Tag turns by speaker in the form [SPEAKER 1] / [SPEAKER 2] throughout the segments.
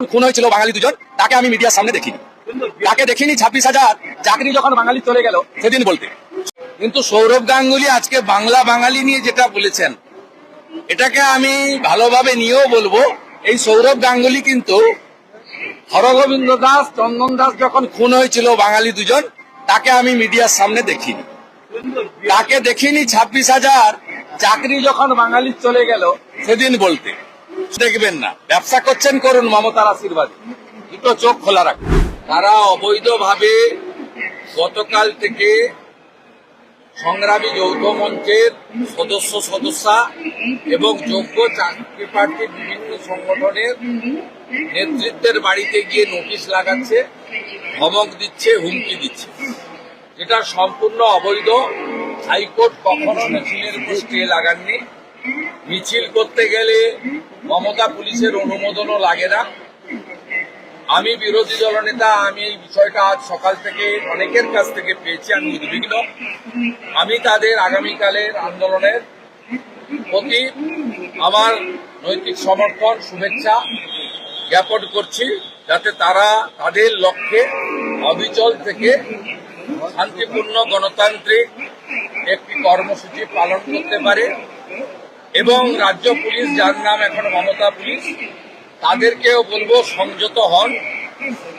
[SPEAKER 1] খুন হয়েছিল বাঙালি দুজন, তাকে আমি মিডিয়ার সামনে দেখিনি। তাকে দেখিনি ছাব্বিশ হাজার, চাকরি যখন বাঙালি চলে গেল, সেদিন বলতে। কিন্তু সৌরভ গাঙ্গুলি আজকে বাংলা বাঙালি নিয়ে যেটা বলেছেন, এটাকে আমি ভালোভাবে নিয়েও বলব, এই সৌরভ গাঙ্গুলি কিন্তু হরগোবিন্দ দাস, চন্দন দাস যখন খুন হয়েছিল বাঙালি দুজন, তাকে আমি মিডিয়ার সামনে দেখিনি। তাকে দেখিনি ছাব্বিশ হাজার, চাকরি যখন বাঙালি চলে গেল, সেদিন বলতে। দেখবেন না। ব্যবসা করছেন করুন, মমতার আশীর্বাদে। দুটো চোখ খোলা রাখুন। তারা অবৈধভাবে গতকাল থেকে সংগ্রামী যৌথ মঞ্চের সদস্য, সদস্যা এবং যোগ্য চাকরি প্রার্থী বিভিন্ন সংগঠনের নেতৃত্বের বাড়িতে গিয়ে নোটিশ লাগাচ্ছে, ধমক দিচ্ছে, হুমকি দিচ্ছে। এটা সম্পূর্ণ অবৈধ। হাইকোর্ট কখনো মিছিলের গোষ্ঠী লাগাননি। মিছিল করতে গেলে মমতা পুলিশের অনুমোদনও লাগে না। আমি বিরোধী দলনেতা, আমি এই বিষয়টা আজ সকাল থেকে অনেকের কাছ থেকে পেয়েছি, আমি উদ্বিগ্ন। আমি তাদের আগামীকালের আন্দোলনের প্রতি আমার নৈতিক সমর্থন, শুভেচ্ছা জ্ঞাপন করছি, যাতে তারা তাদের লক্ষ্যে অবিচল থেকে শান্তিপূর্ণ গণতান্ত্রিক একটি কর্মসূচি পালন করতে পারে। এবং রাজ্য পুলিশ, যার নাম এখন মমতা পুলিশ, তাদেরকেও বলব সংযত হন।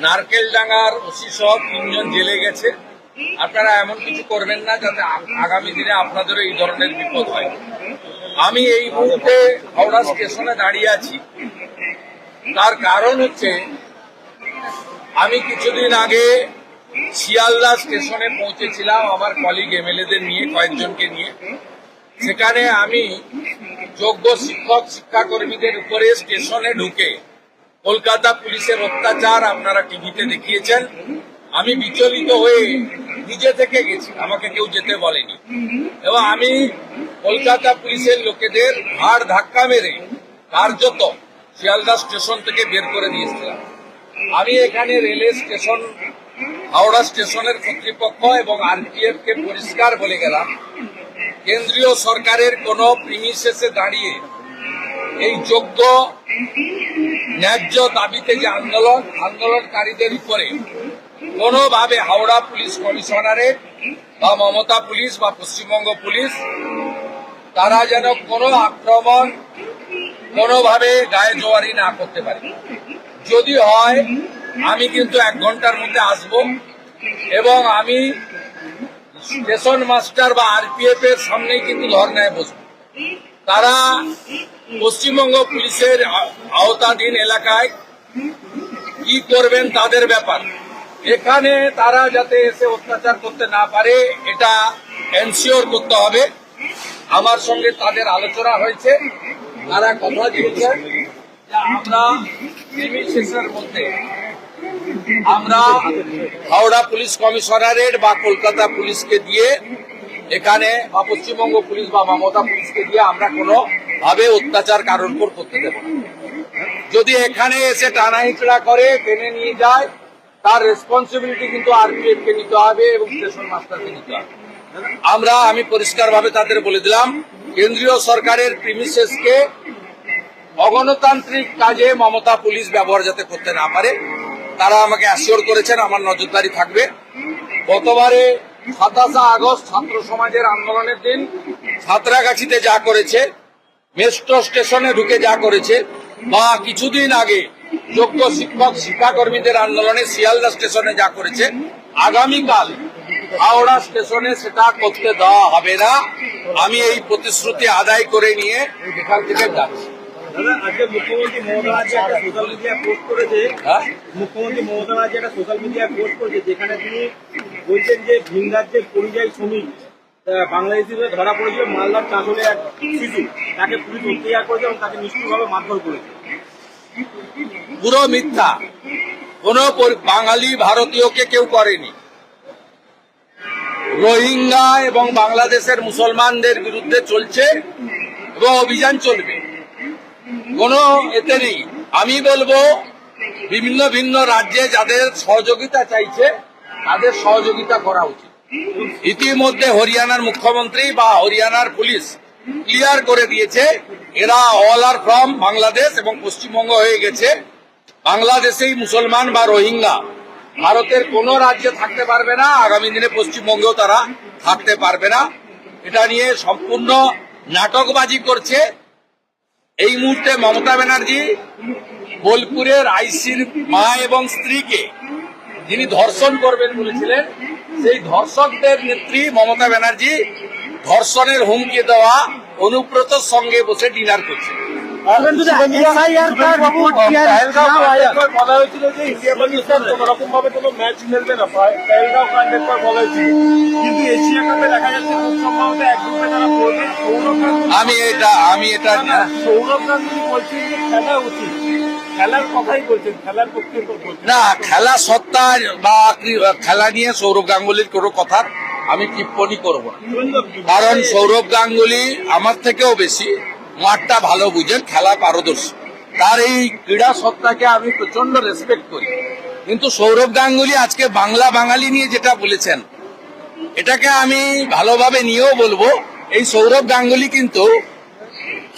[SPEAKER 1] নারকেলডাঙ্গার ওসি সহ তিনজন জেলে গেছে। আপনারা এমন কিছু করবেন না যাতে আগামী দিনে আপনাদেরও এই ধরনের বিপদ হয়। আমি এই মুহূর্তে হাওড়া স্টেশনে দাঁড়িয়ে আছি। তার কারণ হচ্ছে, আমি কিছুদিন আগে শিয়ালদা স্টেশনে পৌঁছেছিলাম আমার কলিগ এমএলএদের নিয়ে, কয়েকজনকে নিয়ে। সেখানে আমি যোগ্য শিক্ষক, শিক্ষাকর্মীদের উপরে স্টেশনে ঢুকে কলকাতা পুলিশের অত্যাচার আপনারা টিভিতে দেখিয়েছেন। আমি বিচলিত হয়ে নিজে থেকে গেছি, আমাকে কেউ যেতে বলেনি। এবং আমি কলকাতা পুলিশের লোকেদের ভাড় ধাক্কা মেরে কার্যত শিয়ালদা স্টেশন থেকে বের করে দিয়েছিলাম আমি এখানে রেলওয়ে স্টেশন, হাওড়া স্টেশনের কর্তৃপক্ষ এবং আরপিএফ কে পরিষ্কার বলে গেলাম কেন্দ্রীয় সরকারের কোন প্রিমিসেসে দাঁড়িয়ে এই যোগ্য ন্যায্য দাবিতে যে আন্দোলন, আন্দোলনকারীদের উপরে কোনোভাবে হাওড়া পুলিশ কমিশনারের বা মমতা পুলিশ বা পশ্চিমবঙ্গ পুলিশ, তারা যেন কোনো আক্রমণ কোনোভাবে গায়ে জোয়ারি না করতে পারে। যদি হয়, আমি কিন্তু এক ঘণ্টার মধ্যে আসব এবং আমি স্টেশন মাস্টার বা আরপিএফ এর সামনেই কিন্তু ধর্নায় বসবো তারা পশ্চিমবঙ্গ পুলিশের আওতাধীন এলাকায় কি করবেন তাদের ব্যাপার। এখানে তারা যাতে এসে অত্যাচার করতে না পারে, এটা এনশিওর করতে হবে। আমার সঙ্গে তাদের আলোচনা হয়েছে। তারা কথা দিয়েছেন আমরা মধ্যে আমরা হাওড়া পুলিশ কমিশনারেট বা কলকাতা পুলিশকে দিয়ে, এখানে বা পশ্চিমবঙ্গ পুলিশ বা মমতা পুলিশকে দিয়ে আমরা কোনো ভাবে অত্যাচার উপর করতে দেব যদি এখানে এসে টানা হিচড়া করে, টেনে নিয়ে যায়, তার রেসপন্সিবিলিটি কিন্তু আরপিএফ কে নিতে হবে এবং স্টেশন মাস্টারকে নিতে হবে। আমরা, আমি পরিষ্কারভাবে তাদের বলে দিলাম, কেন্দ্রীয় সরকারের প্রিমিসেসকে অগণতান্ত্রিক কাজে মমতা পুলিশ ব্যবহার যাতে করতে না পারে তারা আমাকে অ্যাসিওর করেছেন, আমার নজরদারি থাকবে। গতবারে সাতাশে আগস্ট ছাত্র সমাজের আন্দোলনের দিন সাঁতরাগাছিতে যা করেছে মেট্রো স্টেশনে ঢুকে যা করেছে, বা কিছুদিন আগে যোগ্য শিক্ষক শিক্ষাকর্মীদের আন্দোলনে শিয়ালদা স্টেশনে যা করেছে, আগামীকাল হাওড়া স্টেশনে সেটা করতে দেওয়া হবে না। আমি এই প্রতিশ্রুতি আদায় করে নিয়ে এখান থেকে যাচ্ছি।
[SPEAKER 2] আজকে মুখ্যমন্ত্রী মমতা ব্যানার্জি একটা সোশ্যাল মিডিয়ায় পোস্ট করেছে।
[SPEAKER 1] হ্যাঁ?
[SPEAKER 2] মুখ্যমন্ত্রী মমতা ব্যানার্জি একটা সোশ্যাল মিডিয়ায় পোস্ট করেছে যেখানে তিনি বলছেন যে ভিন রাজ্যের পরিযায়ী শ্রমিক ধরা পড়েছিল মালদার চাঁচলে এক শিশু। তাকে পুলিশ অত্যাচার করেছে এবং তাকে নিষ্ঠুরভাবে মারধর করেছে।
[SPEAKER 1] পুরো মিথ্যা। কোন বাঙালি ভারতীয়কে কেউ করেনি। রোহিঙ্গা এবং বাংলাদেশের মুসলমানদের বিরুদ্ধে চলছে এবং অভিযান চলবে। কোন এতে নেই। আমি বলব, বিভিন্ন ভিন্ন রাজ্যে যাদের সহযোগিতা চাইছে, তাদের সহযোগিতা করা উচিত। ইতিমধ্যে হরিয়ানার মুখ্যমন্ত্রী বা হরিয়ানার পুলিশ ক্লিয়ার করে দিয়েছে, এরা অল আর ফ্রম বাংলাদেশ এবং পশ্চিমবঙ্গ হয়ে গেছে। বাংলাদেশেই মুসলমান বা রোহিঙ্গা, ভারতের কোন রাজ্যে থাকতে পারবে না, আগামী দিনে পশ্চিমবঙ্গেও তারা থাকতে পারবে না। এটা নিয়ে সম্পূর্ণ নাটকবাজি করছে। এই মুহূর্তে মমতা ব্যানার্জি বোলপুরের আইসির মা এবং স্ত্রীকে যিনি ধর্ষণ করবেন বলেছিলেন সেই ধর্ষকদের নেত্রী মমতা ব্যানার্জি ধর্ষণের হুমকি দেওয়া অনুব্রত সঙ্গে বসে ডিনার করছে
[SPEAKER 2] কিন্তু
[SPEAKER 1] আমি এটা আমি এটা
[SPEAKER 2] সৌরভ গাঙ্গুলি বলছেন যে খেলা উচিত। খেলার কথাই বলছেন খেলার পক্ষে
[SPEAKER 1] না খেলা সত্তা বা খেলা নিয়ে সৌরভ গাঙ্গুলির কোনো কথা আমি টিপ্পণী করব কারণ সৌরভ গাঙ্গুলি আমার থেকেও বেশি মাঠটা ভালো বুঝেন খেলা পারদর্শী। তার এই ক্রীড়া সত্তাকে আমি প্রচণ্ড রেসপেক্ট করি। কিন্তু সৌরভ গাঙ্গুলি আজকে বাংলা বাঙালি নিয়ে যেটা বলেছেন এটাকে আমি ভালোভাবে নিয়েও বলব এই সৌরভ গাঙ্গুলি কিন্তু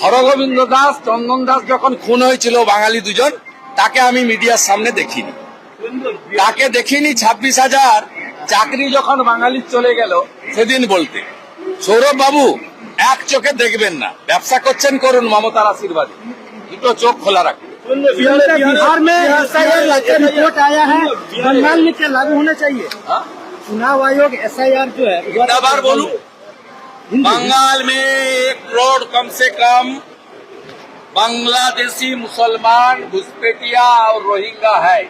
[SPEAKER 1] হরগোবিন্দ দাস চন্দন দাস যখন খুন হয়েছিল বাঙালি দুজন তাকে আমি মিডিয়ার সামনে দেখিনি তাকে দেখিনি ছাব্বিশ হাজার চাকরি যখন বাঙালির চলে গেল সেদিন বলতে সৌরভ বাবু এক চোখে দেখবেন না ব্যবসা করছেন করুন মমতার আশীর্বাদে দুটো চোখ খোলা রাখুন
[SPEAKER 3] सुनते बिहार में एसआईआर का रिपोर्ट आया है बंगाल में क्या लागू होना चाहिए
[SPEAKER 1] हाँ?
[SPEAKER 3] चुनाव आयोग एसआईआर जो है
[SPEAKER 1] बार बोलूं बंगाल में एक करोड़ कम से कम बांग्लादेशी मुसलमान घुसपैठिया और रोहिंगा है।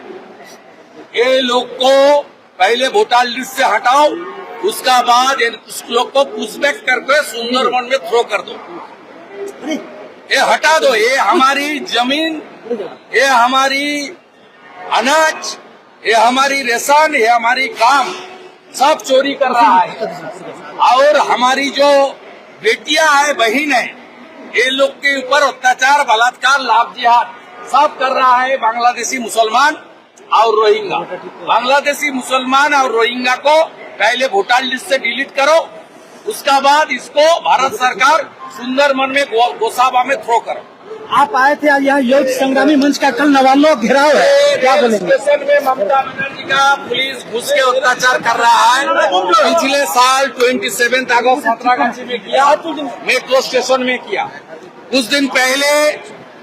[SPEAKER 1] ये लोग को पहले वोटर लिस्ट से हटाओ उसका बाद इन- उस लोग को पुशबैक करके सुंदरवन में थ्रो कर दो। ये हटा दो ये हमारी ज़मीन ये हमारी अनाज ये हमारी रेशन ये हमारी काम। सब चोरी कर रहा है। और हमारी जो बेटियाँ है, बहन है, ये लोग के ऊपर अत्याचार, बलात्कार लाभ जिहाद सब कर रहा है बांग्लादेशी मुसलमान और रोहिंगा बांग्लादेशी मुसलमान और रोहिंगा को पहले वोटर लिस्ट से डिलीट करो, उसका बाद इसको भारत सरकार सुंदरमन में गोसाबा में थ्रो करो।
[SPEAKER 3] आप आए थे आज यहाँ योग संग्रामी मंच का कल नवान्नो घेराव है। क्या बोलेंगे?
[SPEAKER 1] स्टेशन में ममता बनर्जी का पुलिस घुस के अत्याचार कर रहा है। पिछले साल 27 अगस्त संतरागाछी में किया। मेट्रो स्टेशन में किया। कुछ दिन पहले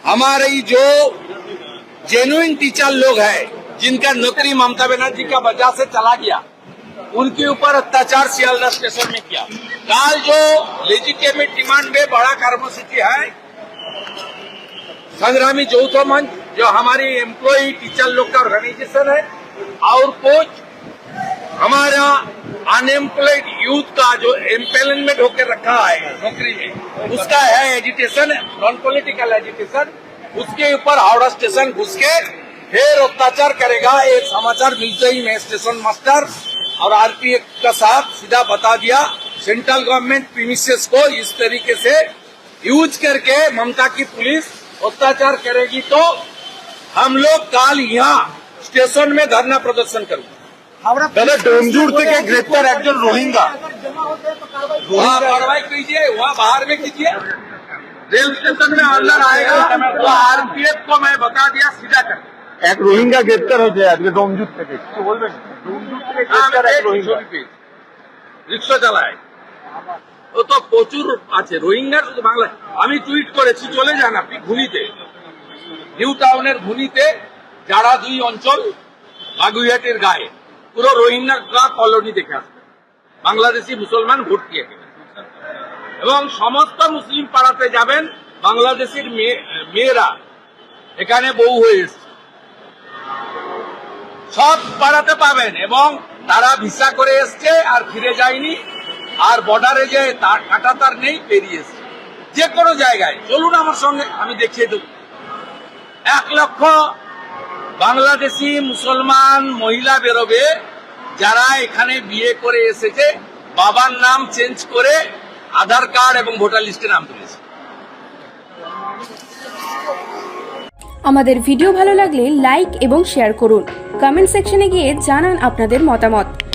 [SPEAKER 1] हमारी जो जेन्युइन टीचर लोग है, जिनका नौकरी ममता बनर्जी का वजह से चला गया, उनके ऊपर अत्याचार सियालदा स्टेशन में किया। कल जो लेजिटेमेट डिमांड में बड़ा कर्मसूची है संग्रामी चौथ मंच, जो हमारी एम्प्लॉय टीचर लोग का ऑर्गेनाइजेशन है, और कोच हमारा अनएम्प्लॉयड यूथ का जो एम्पेलमेंट होकर रखा है नौकरी में, उसका है एजुटेशन नॉन पॉलिटिकल एजुकेशन उसके ऊपर हावड़ा स्टेशन घुस के फिर अत्याचार करेगा, एक समाचार मिलते ही मैं स्टेशन मास्टर और आरपीएफ का साथ सीधा बता दिया सेंट्रल गवर्नमेंट प्रीमिसेस को इस तरीके से यूज़ करके ममता की पुलिस अत्याचार करेगी तो हम लोग कल यहाँ स्टेशन में धरना प्रदर्शन करूंगा
[SPEAKER 3] हावड़ा
[SPEAKER 2] দাদা ডোমজুর থেকে গ্রেপ্তার একজন রোহিঙ্গা
[SPEAKER 1] वहाँ कार्रवाई कीजिए वहाँ बाहर में कीजिए रेल स्टेशन में अंदर आएगा तो आरपीएफ को मैं बता दिया सीधा कर
[SPEAKER 2] এক রোহিঙ্গা গ্রেপ্তার হয়েছে আজকে ডোমজুর থেকে কিছু বলবেন ডোমজুর থেকে গ্রেপ্তার এক রোহিঙ্গা
[SPEAKER 1] রিক্সা চালায় ও তো প্রচুর আছে। রোহিঙ্গার শুধু বাংলা। আমি টুইট করেছি, চলে যান আপনি ঘুনিতে। নিউ টাউনের ঘুনিতে, যারা দুই অঞ্চল, বাগুইহাটের গায়ে। পুরো রোহিঙ্গা কলোনি দেখে আসবে। বাংলাদেশি মুসলমান ভোট দিয়ে এবং সমস্ত মুসলিম পাড়াতে যাবেন বাংলাদেশের মেয়ে- মেয়েরা। এখানে বউ হয়ে এসছে। সব পাড়াতে পাবেন এবং তারা ভিসা করে এসছে আর ফিরে যায়নি। আর বর্ডারে যে তার কাটা তার নেই, পেরিয়ে এসছে। যে কোনো জায়গায়, চলুন আমার সঙ্গে, আমি দেখিয়ে দেব। এক লক্ষ বাংলাদেশি মুসলমান মহিলা বেরোবে, যারা এখানে বিয়ে করে এসেছে, বাবার নাম চেঞ্জ করে আধার কার্ড এবং ভোটার লিস্টে নাম তুলেছে।
[SPEAKER 4] আমাদের ভিডিও ভালো লাগলে লাইক এবং শেয়ার করুন। কমেন্ট সেকশনে গিয়ে জানান আপনাদের মতামত।